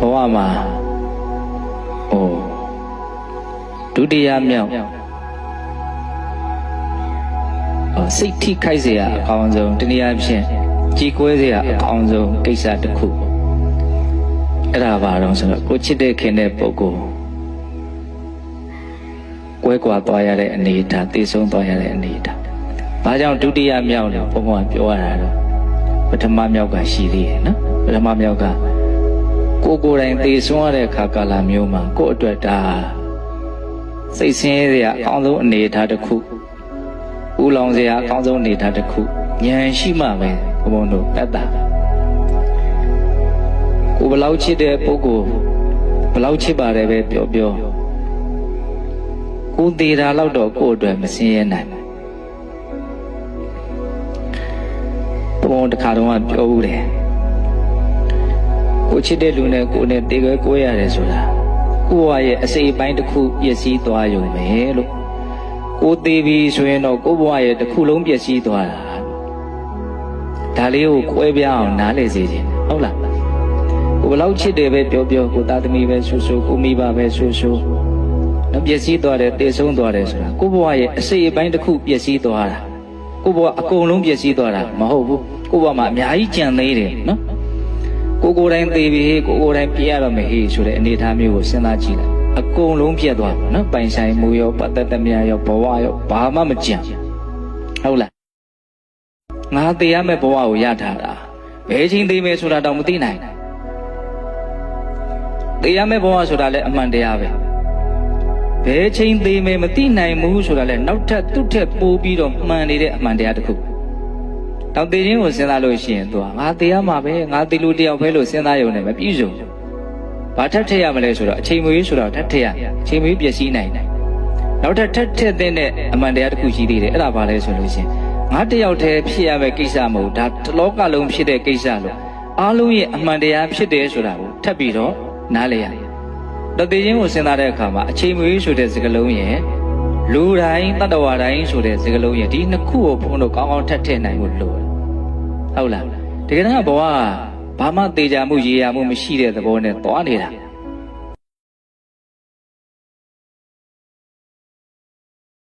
ဘဝမှာဟိုဒုတိယမြောက်ဟိုစိတ်ထိခိုက်เสียအကောင်းဆုံးတနည်းအားဖြင့်ကြည်ကွဲเสียအကောင်းဆုံးကိစ္စတစ်ခုအဲ့ဒါဘာတော့ဆိုတော့ကိုချစ်တဲ့ခင်တဲ့ပုဂ္ဂိုလ်ကွဲကွာသွားရတဲ့အနေအထားတည်ဆုံးသွားရတဲ့အနေအထားဘာကြောင့်ဒုတိယမြောက်လဲဘုံဘုံကပြောရတာတော့ပထမမြောက်ကရှိသေးတယ်နော်ပထမမြောက်က ကိုကိုယ်တိုင်တည်ဆုံးရတဲ့အခါကာလမျိုးမှာကိုယ့်အတွက်ဒါစိတ်ဆင်းရဲစရာအကောင်းဆုံးအနေအထားတစ်ခုဦးလောင်စရာအကောင်းဆုံးအနေအထားတစ်ခုဉာဏ်ရှိမှပဲဘုံဘုံတို့တတ်တာကိုဘယ်လောက်ချစ်တဲ့ပုဂ္ဂိုလ်ဘယ်လောက်ချစ်ပါတယ်ပဲပြောပြောကိုသေးတာတော့တော့ကိုယ့်အတွက်မဆင်းရဲနိုင်ဘူးဘုံတခါတော့ပြောဦးတယ် ကိုချစ်တဲ့လူနဲ့ကိုနဲ့တေခွဲကိုရတယ်ဆိုတာကိုယ့်ဘဝရဲ့အစိပ်အပိုင်းတစ်ခုပျက်စီးသွားရုံပဲလို့ကိုသေးပြီဆိုရင်တော့ကိုယ့်ဘဝရဲ့တစ်ခုလုံးပျက်စီးသွားတာဒါလေးကိုကွဲပြားအောင်နားလည်စေခြင်းဟုတ်လားကိုဘယ်လောက်ချစ်တယ်ပဲပြောပြောကိုသားသမီးပဲဆူဆူကိုမိဘပဲဆူဆူတော့ပျက်စီးသွားတယ်တည်ဆုံးသွားတယ်ဆိုတာကိုယ့်ဘဝရဲ့အစိပ်အပိုင်းတစ်ခုပျက်စီးသွားတာကိုယ့်ဘဝအကုန်လုံးပျက်စီးသွားတာမဟုတ်ဘူးကိုယ့်ဘဝမှာအများကြီးကြံသေးတယ်နော် ကိုကိုယ်တိုင်သေးပြီကိုကိုယ်တိုင်ပြည့်ရတော့မဟေးဆိုတဲ့အနေအထားမျိုးကိုစဉ်းစားကြည့်လိုက်အကုန်လုံးပြတ်သွားပါနော်ပိုင်ဆိုင်မှုရောပတ်သက်သမျှရောဘဝရောဘာမှမကြံဟုတ်လားငါသေးရမယ့်ဘဝကိုရထားတာဘယ်ချိန်သေးမယ်ဆိုတာတော့မသိနိုင်ဘူးသေးရမယ့်ဘဝဆိုတာလည်းအမှန်တရားပဲဘယ်ချိန်သေးမယ်မသိနိုင်ဘူးဆိုတာလည်းနောက်ထပ်သူ့ထက်ပိုပြီးတော့မှန်နေတဲ့အမှန်တရားတစ်ခု တောင်သေးခြင်းကိုစဉ်းစားလို့ရှိရင်သူကငါသေးရမှာပဲငါသေးလို့တယောက်ပဲလို့စဉ်းစားရုံနဲ့မပြည့်စုံဘူးဘာထပ်ထည့်ရမလဲဆိုတော့အချိန်မွေးဆိုတော့ထပ်ထည့်ရအချိန်မွေးပျက်စီးနိုင်တယ်နောက်ထပ်ထပ်ထည့်တဲ့အမှန်တရားတစ်ခုရှိသေးတယ်အဲ့ဒါဘာလဲဆိုလို့ရှိရင်ငါတယောက်တည်းဖြစ်ရမယ့်ကိစ္စမဟုတ်ဒါတစ်လောကလုံးဖြစ်တဲ့ကိစ္စလို့အားလုံးရဲ့အမှန်တရားဖြစ်တယ်ဆိုတာကိုထပ်ပြီးတော့နားလည်ရတယ်တသေးချင်းကိုစဉ်းစားတဲ့အခါမှာအချိန်မွေးဆိုတဲ့စကားလုံးရဲ့ လူတိုင်းတတ္တဝါတိုင်းဆိုတဲ့စကားလုံးရဲ့ဒီနှစ်ခုကိုဘုန်းတို့ကောင်းကောင်းထပ်ထည့်နိုင်ဖို့လိုတယ်ဟုတ်လားတကယ်တော့ဘဝကဘာမှသေးကြမှုရေရာမှုမရှိတဲ့သဘောနဲ့သွားနေတာ